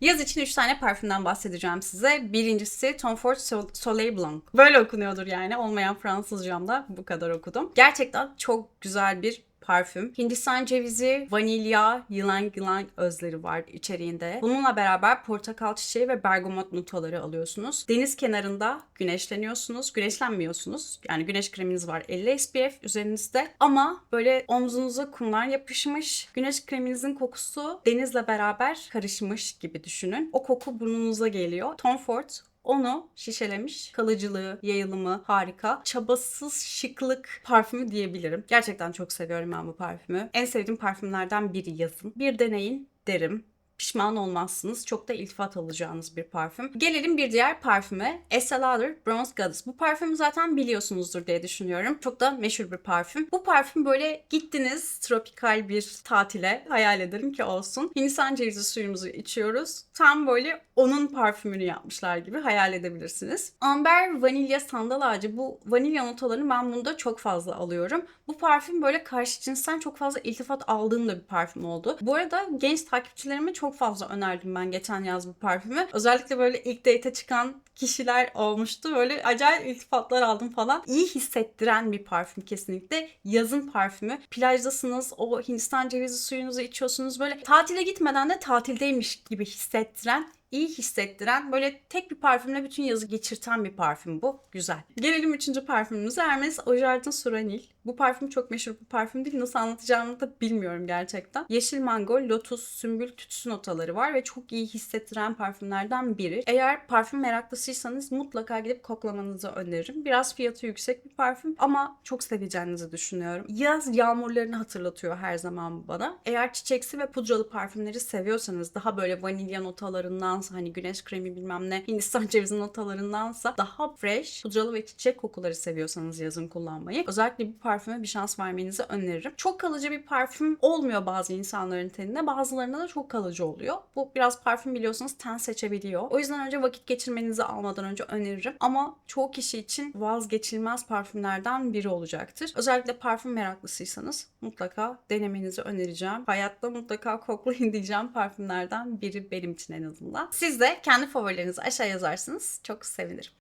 Yaz için 3 tane parfümden bahsedeceğim size. Birincisi Tom Ford Sol- Soleil Blanc. Böyle okunuyordur yani. Olmayan Fransızcamda bu kadar okudum. Gerçekten çok güzel bir parfüm. Hindistan cevizi, vanilya, yılan yılan özleri var içeriğinde. Bununla beraber portakal çiçeği ve bergamot notaları alıyorsunuz. Deniz kenarında güneşleniyorsunuz. Güneşlenmiyorsunuz. Yani güneş kreminiz var 50 SPF üzerinizde. Ama böyle omzunuza kumlar yapışmış. Güneş kreminizin kokusu denizle beraber karışmış gibi düşünün. O koku burnunuza geliyor. Tom Ford onu şişelemiş. Kalıcılığı, yayılımı harika. Çabasız şıklık parfümü diyebilirim. Gerçekten çok seviyorum ben bu parfümü. En sevdiğim parfümlerden biri yazın. Bir deneyin derim. Pişman olmazsınız. Çok da iltifat alacağınız bir parfüm. Gelelim bir diğer parfüme. Estee Lauder Bronze Goddess. Bu parfümü zaten biliyorsunuzdur diye düşünüyorum. Çok da meşhur bir parfüm. Bu parfüm böyle gittiniz tropikal bir tatile. Hayal ederim ki olsun. Hindistan cevizi suyumuzu içiyoruz. Tam böyle onun parfümünü yapmışlar gibi hayal edebilirsiniz. Amber vanilya sandal ağacı. Bu vanilya notalarını ben bunda çok fazla alıyorum. Bu parfüm böyle karşı cinsten çok fazla iltifat aldığım da bir parfüm oldu. Bu arada genç takipçilerime çok fazla önerdim ben geçen yaz bu parfümü. Özellikle böyle ilk date'e çıkan kişiler olmuştu. Böyle acayip iltifatlar aldım falan. İyi hissettiren bir parfüm kesinlikle. Yazın parfümü. Plajdasınız, o Hindistan cevizi suyunuzu içiyorsunuz. Böyle tatile gitmeden de tatildeymiş gibi hissettiren iyi hissettiren, böyle tek bir parfümle bütün yazı geçirten bir parfüm bu. Güzel. Gelelim üçüncü parfümümüze. Hermes Eau Suranil. Bu parfüm çok meşhur bir parfüm değil. Nasıl anlatacağımı da bilmiyorum gerçekten. Yeşil mango, lotus, sümbül, tütsü notaları var ve çok iyi hissettiren parfümlerden biri. Eğer parfüm meraklısıysanız mutlaka gidip koklamanızı öneririm. Biraz fiyatı yüksek bir parfüm ama çok seveceğinizi düşünüyorum. Yaz yağmurlarını hatırlatıyor her zaman bana. Eğer çiçeksi ve pudralı parfümleri seviyorsanız daha böyle vanilya notalarındansa hani güneş kremi bilmem ne Hindistan cevizi notalarındansa daha fresh pudralı ve çiçek kokuları seviyorsanız yazın kullanmayı özellikle bu parfüme bir şans vermenizi öneririm. Çok kalıcı bir parfüm olmuyor bazı insanların teninde. Bazılarında da çok kalıcı oluyor. Bu biraz parfüm biliyorsanız ten seçebiliyor. O yüzden önce vakit geçirmenizi almadan önce öneririm. Ama çoğu kişi için vazgeçilmez parfümlerden biri olacaktır. Özellikle parfüm meraklısıysanız mutlaka denemenizi önereceğim. Hayatta mutlaka koklayın diyeceğim parfümlerden biri benim için en azından. Siz de kendi favorilerinizi aşağı yazarsınız. Çok sevinirim.